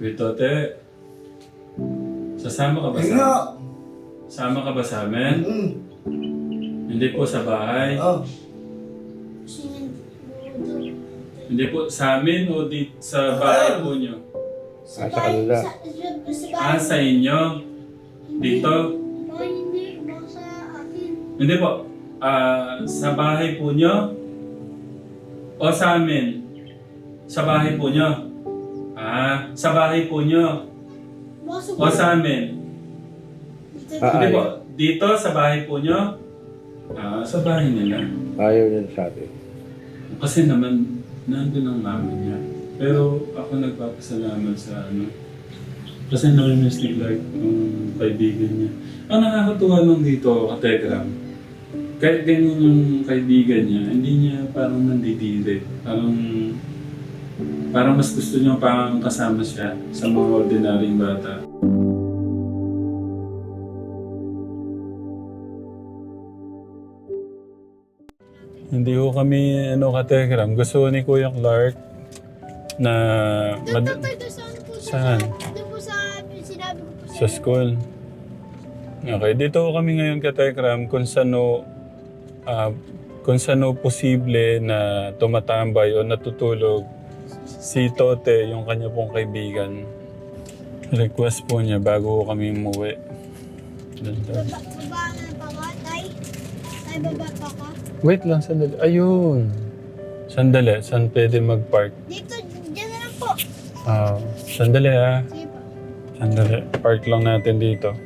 Witote, sasama ka ba sa nga. Sama ka ba sa amin? Mm. Hindi po sa bahay. Oh. Hindi po sa amin o di sa bahay po nyo? Sa kanila. Sa, sa, Ah, sa inyo? Dito? Baka hindi, baka sa atin. Hindi po. Ah, sa bahay po nyo? O sa amin? Sa bahay po nyo? Ah, sa bahay po nyo? Baka sa O sa amin? Dito, Ah, Hindi po. Dito sa bahay po nyo? Ah, sa bahay nila. Ayaw niya sa atin. Kasi naman, nandun ang mama niya. Pero ako nagpapasalamat sa ano. Kasi namimiss ni Clark yung kaibigan niya. Ang nakakatuwa nung dito, kategram. Kahit ganyan yung kaibigan niya, hindi niya parang nandidiri. Parang, parang mas gusto niya parang kasama siya sa mga ordinaryong bata. Hindi ko kami, ano, kategram. Gusto ni Kuya Clark na... Mad- saan po sa... Saan? Doon po sa sinabi ko po sa school. Okay, dito kami ngayon ka Tekram kung sano ah, kung sano posible na tumatambay o natutulog si Tote, yung kanya pong kaibigan. Request po niya bago kami umuwi. Baba, baba na pa ka, tay? Tay, baba pa ka? Wait lang, sandali. Ayun. Sandali, saan pwede mag-park? Dito, dyan na lang po. Ah, sandali ha. Sige po. Sandali. Park lang natin dito.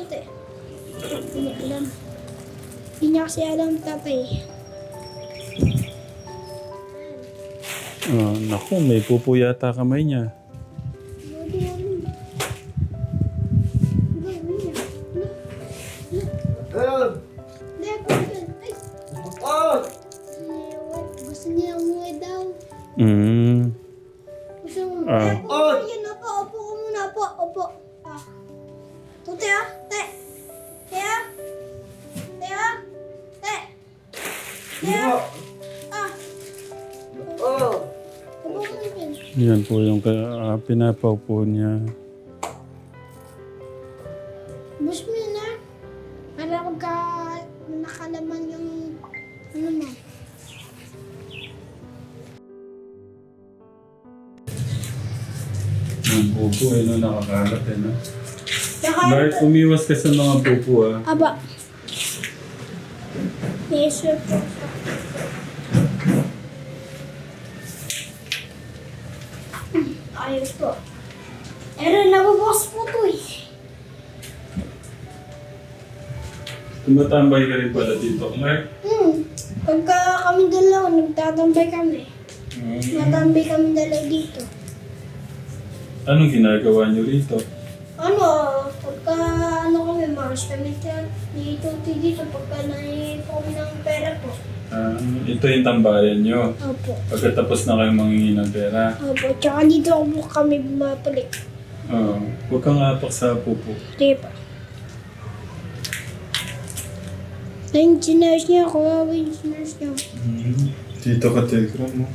Ito, te. Hindi niya alam. Hindi niya kasi alam, tatay. Oh, naku, may pupo yata kamay niya. Eh. Mm. Gusto mo, Ah. Po yung ka- ah, pinapaupo niya. Bus mo. Para magka nakalaman yung ano mo. Yung pupo, eh, no, nakakalat eh, no? Mark, umiwas ka sa mga pupo, ah. aba. Yes, sir Ayos po. Pero nabubukas po to eh. Tumatambay ka rin pala dito, Mark. Hmm. Pagka kami dalawa, nagtatambay kami. Mm. Natambay kami dalawa dito. Anong ginagawa niyo rito? Ano, pagka ano kami, Mars, kami ta- dito, dito, pagka naipo kami ng pera po. Ah, ito yung tambayan niyo. Opo. Pagkatapos na kayong mangingi ng pera. Opo, tsaka dito po kami bumabalik. Oo. Huwag kang apak sa pupo. Di ba? Ayun, sinurse niya. Kawawa yung sinurse niya. Mm. Dito ka, Telegram mo.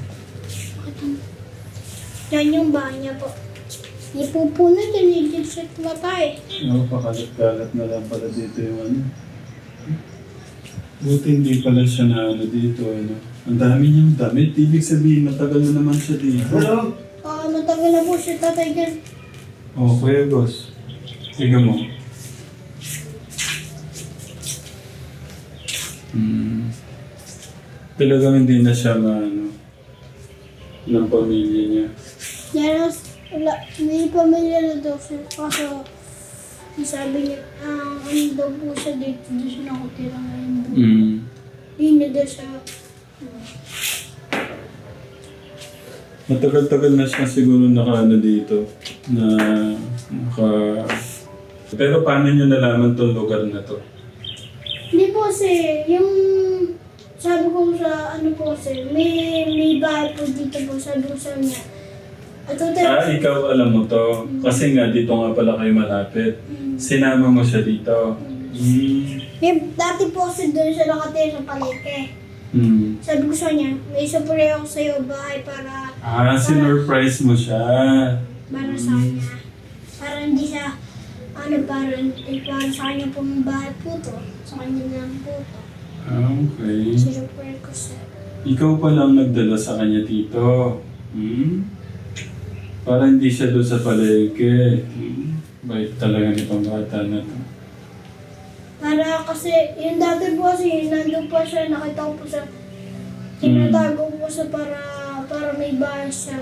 Yan yung bahay niya po. Ipupo na dyan, yung set mata eh. Oo, pakalat-kalat na lang pala dito yung ano. Buti hindi pala siya na ano dito, ano. Ang dami niyang damit. Ibig sabihin, matagal na naman siya dito. Hello. Ah, matagal na po siya tatay dyan. Oo, oh, Kuya Gos. Tingnan mo. Hmm. Talagang hindi na siya maano ng pamilya niya. Yan, wala, may pamilya na daw siya. Kaso, sabi niya, ah, ano daw po siya dito, doon siya nakatira ngayon. Hmm. Hindi na daw siya, Matagal-tagal na siya siguro naka ano dito. Na naka... Pero paano nyo nalaman tong lugar na to? Hindi po kasi, yung sabi ko sa ano po kasi, may, may bahay po dito po, sabi ko sa kanya. At ito, Ah, ikaw alam mo to. Kasi nga dito nga pala kayo malapit. Sinama mo siya dito. Hmm. may, dati po kasi doon siya nakatira sa palengke. Hmm. Sabi ko sa kanya, may supre ako sa'yo bahay para, Ah, sinurprise mo siya. para sa kanya. Para hindi siya, ano, para, eh, para sa kanya pong bahay po to. Sa kanya lang po to. Ah, okay. Sinupre ko siya. Ikaw pa lang nagdala sa kanya dito. Hmm? Para hindi siya doon sa palengke. Hmm? Bait talaga nitong bata na to. Para kasi, yung dati po kasi, nandun po siya, nakita ko po siya, tinatago po siya para, para may bahay siya.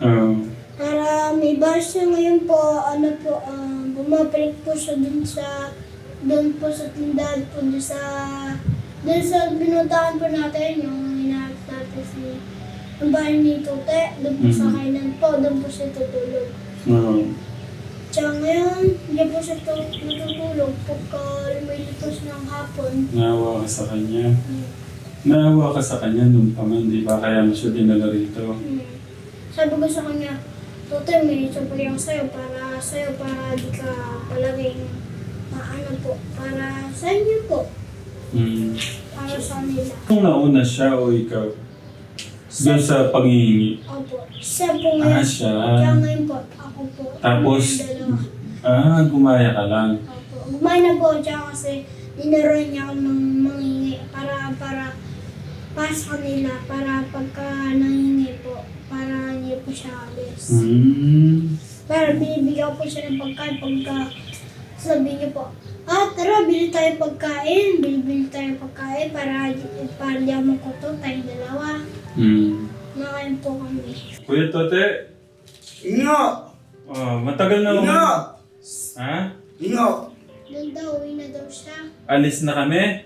Ah. Para may bahay siya ngayon po, ano po, um, bumabalik po siya dun sa, dun po sa tindahan po, dun sa, dun sa binuntahan po natin, yung hinahanap natin si, ang bahay ni Tote, dun po sa Mhm. kainan po, dun po siya tutulog. Ah. Tsaka ngayon, hindi po siya tu- natutulog pagka lumilipas ng hapon. Naawa ka sa kanya. Naawa ka sa kanya nung pa man, di ba? Kaya mo siya dinala rito. Hmm. Sabi ko sa kanya, Tote, may sabi ako sa'yo para sa'yo para di ka palaging maano po. Para sa inyo po. Hmm. Para sa nila. Kung nauna siya o ikaw? Doon sa panghihingi. Opo. Siya po Ah, ngayon. siya. Kaya ngayon po, ako po. Tapos, Kami dalawa. ah, gumaya ka lang. Opo. Gumay na po siya kasi dinaroon niya ako ng mangingi para para sa kanila para pagka nangingi po para hindi po siya alis. Hmm. Pero binibigyan ko po siya ng pagkain pagka sabi niyo po, ah tara, bili tayo pagkain, bili-bili tayo pagkain para, para di ako makuto tayong dalawa. Hmm. Nakain po kami. Kuya Tote, Inyo! oh, matagal na Inyo! Ha? Inyo! Doon daw, uwi na daw siya. Alis na kami?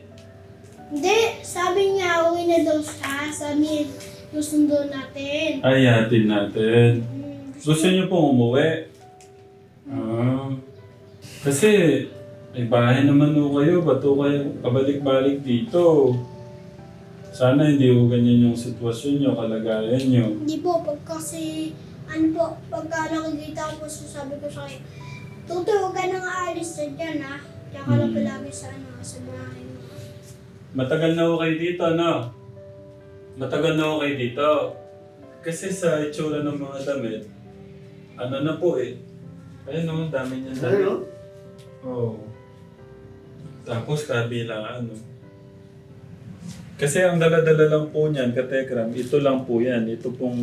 Hindi, sabi niya, uwi na daw siya. Sabi, susundo natin. Ay, hatid natin. Hmm, Gusto niyo pong umuwi? Ah. Kasi, may bahay naman ho kayo. Ba't ho kayo pabalik-balik dito? Sana hindi ho ganyan yung sitwasyon nyo, kalagayan nyo. Hindi po, pag kasi, ano po, pagka nakikita ko po, sabi ko sa kanya, Tuto, huwag ka nang aalis na dyan, ha? Diyan ka lang Hmm. palagi sa, ano, sa bahay mo. Matagal na ho kayo dito, no? Matagal na ho kayo dito. Kasi sa itsura ng mga damit, ano na po eh. Ayun o, dami niyan damit. Ano? Oo. Tapos kabila ano. Kasi ang dala-dala lang po niyan, katekram, ito lang po yan. Ito pong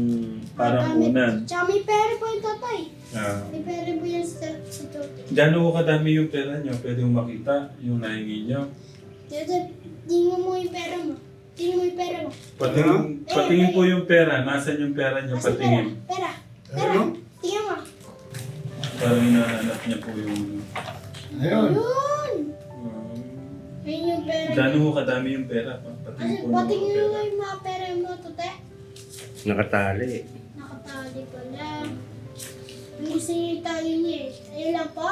parang Marami. unan. Tsaka may pera po yung tatay. Ah. May pera po yan sa, sa Tuto. Gano'n ko kadami yung pera niyo? Pwede mo makita yung nahingi niyo. Tuto, tingnan mo yung pera mo. Tingnan mo yung pera mo. Patingin, patingin po yung pera. Nasaan yung pera niyo? Kasi pera, Patingin. pera, pera. Ano? Tingnan mo. Parang hinahanap niya po yung... Ayun. Yun! Um, Ayun yung pera. Gano'n ko kadami yung pera? Pa- Kasi Patingin po ng mga mo pera. yung mga pera mo, Tute. Nakatali. Nakatali pala. Ang gusto niya itali niya eh. Ayun lang po.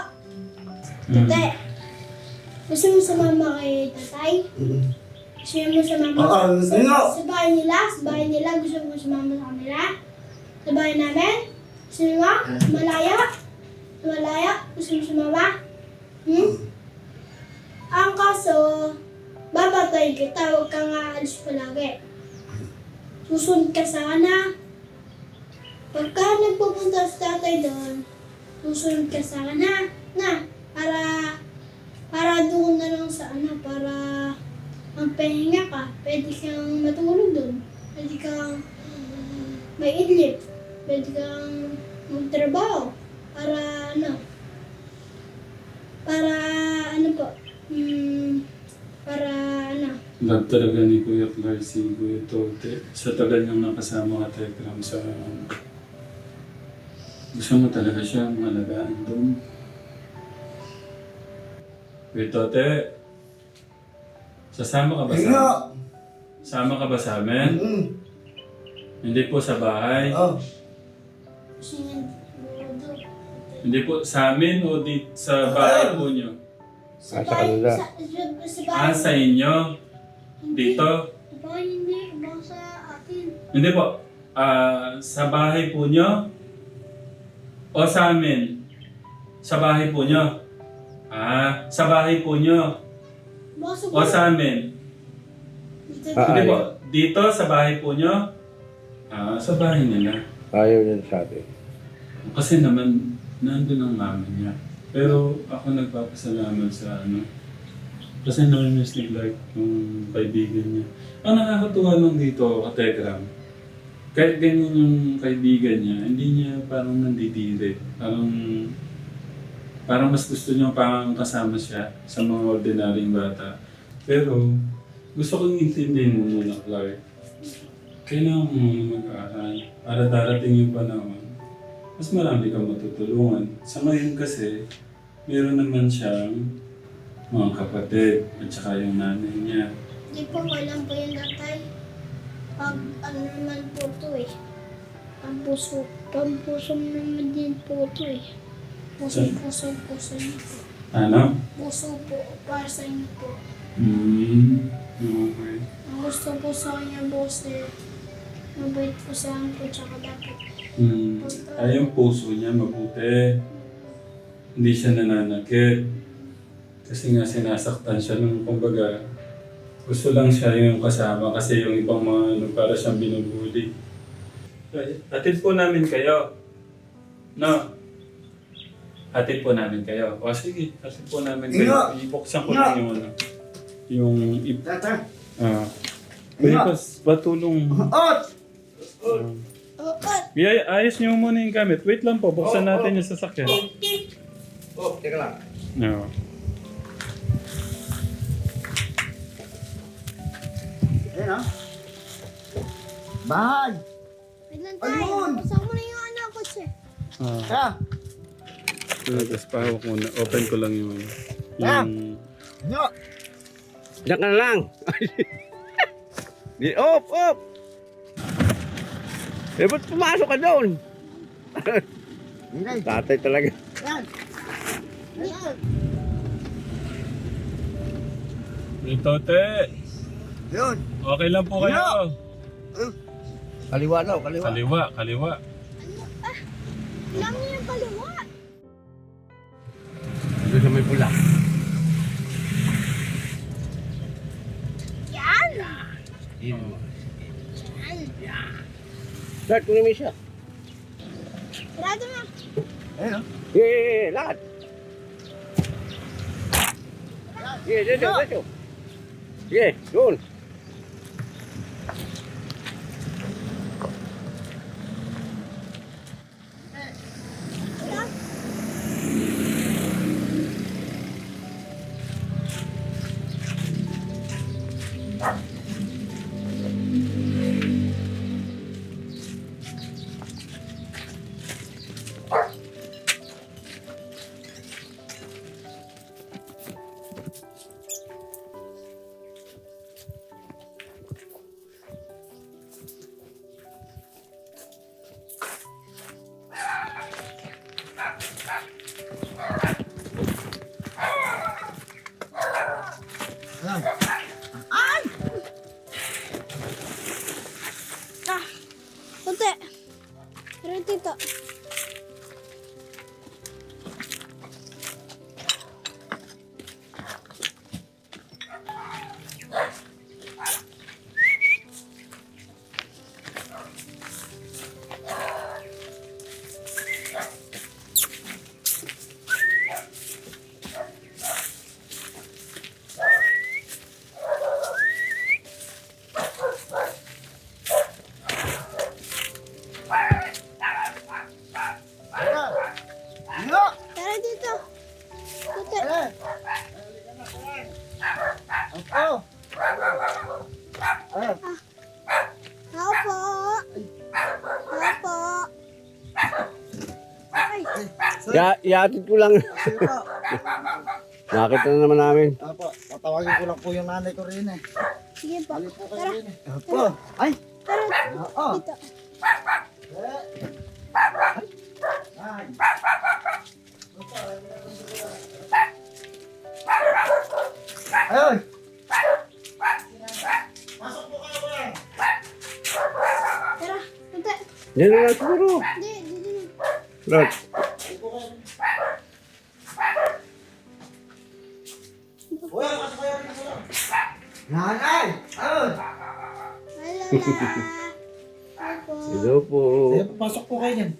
Hmm. Tute, gusto mo sumama kay tatay? Gusto mo sumama Oo, sa, sino? sa bahay nila? Sa bahay nila, gusto mo sumama sa kanila? Sa bahay namin? Gusto mo? Malaya? Malaya? Gusto mo sumama? Hmm? Ang kaso, babatay kita, huwag kang aalis palagi. Susunod ka sana. Pagka nagpupunta sa tatay doon, susunod ka sana. Na, para, para doon na lang sa ano, para magpahinga ka. Pwede kang matulog doon. Pwede kang may idlip. Pwede kang magtrabaho. Para ano, para ano po, hmm, para ano, Love talaga ni Kuya Clark si Kuya Tote. Sa tagal niyang nakasama ka Tekram sa... Gusto mo talaga siya malagaan doon. Kuya Tote, sasama ka ba sa... Sama ka ba sa amin? Mm. Hindi po sa bahay. Oh. Hindi po, sa amin o di, sa bahay po nyo? Sa Ah, sa bahay, kanila. sa, sa, sa bahay. Ah, sa inyo? Hindi. Dito? Sa bahay hindi, baka sa atin. Hindi po. Ah, sa bahay po nyo? O sa amin? Sa bahay po nyo? Ah, sa bahay po nyo? Baka sa O sa amin? Dito. Ah, Hindi po. Dito, sa bahay po nyo? Ah, sa bahay nila. Ayaw niya sa atin. Kasi naman, nandun ang mama niya. Pero ako nagpapasalamat sa ano. Kasi namimiss ni Clark yung kaibigan niya. Ang nakakatuwa lang dito, kategram. Kahit ganyan yung kaibigan niya, hindi niya parang nandidire. Parang, parang mas gusto niya parang kasama siya sa mga ordinaryong bata. Pero, gusto kong intindihin mo muna, Clark. Kailangan mo mag-aaral para darating yung panahon mas marami kang matutulungan. Sa ngayon kasi, meron naman siyang mga kapatid at saka yung nanay niya. Hindi po, walang po yung natay. Pag ano naman po to eh. Ang puso, ang puso naman din po to eh. Puso, puso, puso niyo po. Ano? Puso po, para sa inyo po. Hmm. Okay. Ang gusto po sa kanya, boss eh. Mabait po sa akin po, tsaka dapat. Hmm. Ay, yung puso niya mabuti. Hindi siya nananakit. Kasi nga sinasaktan siya nung kumbaga gusto lang siya yung kasama kasi yung ibang mga ano para siyang binubuli. Atid po namin kayo. No? Atid po namin kayo. O sige, atid po namin kayo. Ibuksan ko lang yung ano. Yung... ip- Tata. Ah. Inga! Pwede pa tulong. Ot! Oo, at Yeah, ayos niyo muna yung gamit. Wait lang po, buksan Oh, natin oh. yung sasakyan. Oh, teka lang. No. Ayan ah. Bahay. wait lang Ayun! tayo. Buksan mo na yung ano ko siya. Ah. Kaya. Tapos pahawak muna. Open ko lang yung... Ah. Yung... Nyo. Diyan ka na lang. Di, op, op. Eh, ba't pumasok ka doon? Inay. Tatay talaga. Yan. Yan. Itote! Yun. Okay lang po kayo. Kaliwa daw, kaliwa. Kaliwa, kaliwa. Alam niyo yung kaliwa. Doon sa may pula. Yan! Yan. Start ko namin siya. Sarado na. Eh, eh, eh, lahat. Sige, dito, dito. Sige, doon. Ya, iatid ko lang. Nakita na naman namin. Opo, tatawagin ko lang po yung nanay ko rin eh. Sige po. Balik po Tara. rin eh. Ay! Tara, Oo. dito. Ay. Ay. Opo, Pasok po kayo boy. Tara, punta. Diyan na lang siguro. Hindi, hindi, hindi. Look. Nanay! Ah! Hello, po. Sige, papasok po kayo dyan.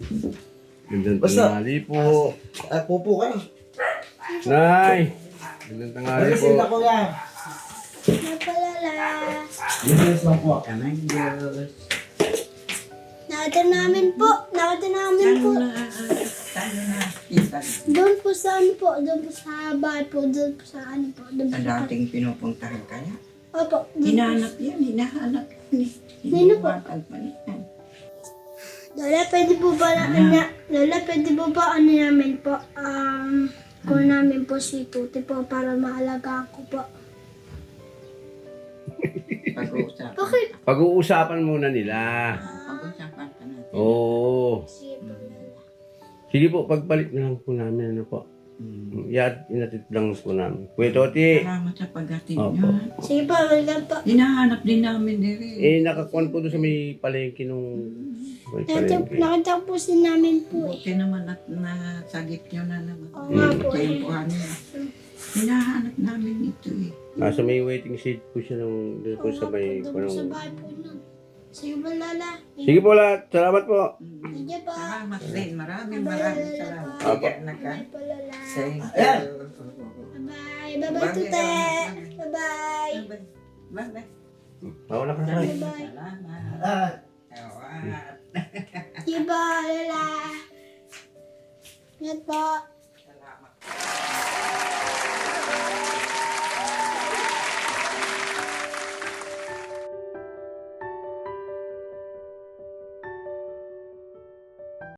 Gandang Basta- tanghali po. Ay, pupo kayo. Nay. Gandang tanghali po. Alisin na ko yan. Ano pala, la? Yes, lang po. Nakita namin po. Nakita namin po. Doon po sa ano po. Doon po sa bahay po. Doon po sa ano po. Doon po Sa sa... dating pinupuntahan kaya. Opo. Hinahanap yan, hinahanap yan. eh. Sino po? Hindi yan. Lola, pwede po ba na, na, Lola, pwede po ba ano namin po, um, kung namin po si Tuti po para maalagaan ko po. Pag-uusapan. Bakit? Pag-uusapan muna nila. Pag-uusapan ka natin. Oo. Sige po. Sige po, pagbalik na lang po namin. Ano po. Yan, inatit lang po namin. Kuya Toti. Salamat sa paghatid Opo. niyo. Sige po, welcome po. Hinahanap din namin diri. Eh, nakakuan po doon sa may palengke nung... May Nakita, palengke. nakita po si namin po eh. Buti naman at nasagip niyo na naman. Oo nga po eh. Tempohan niyo. Hinahanap namin ito eh. Nasa may waiting seat po siya nung doon po sa may... Doon po sa parang- bahay po nun. Sige po, Lola. Sige po lahat. Salamat po. Sige po. Salamat din. Maraming maraming salamat. po. Tiga na ka. Bye po, Lola. Thank you. Bye-bye. Bye-bye, Bye, Tute. Bye-bye. Bye-bye. Mawala ka na. Bye-bye. Salamat. Ah. Sige po, Lola. Ingat po.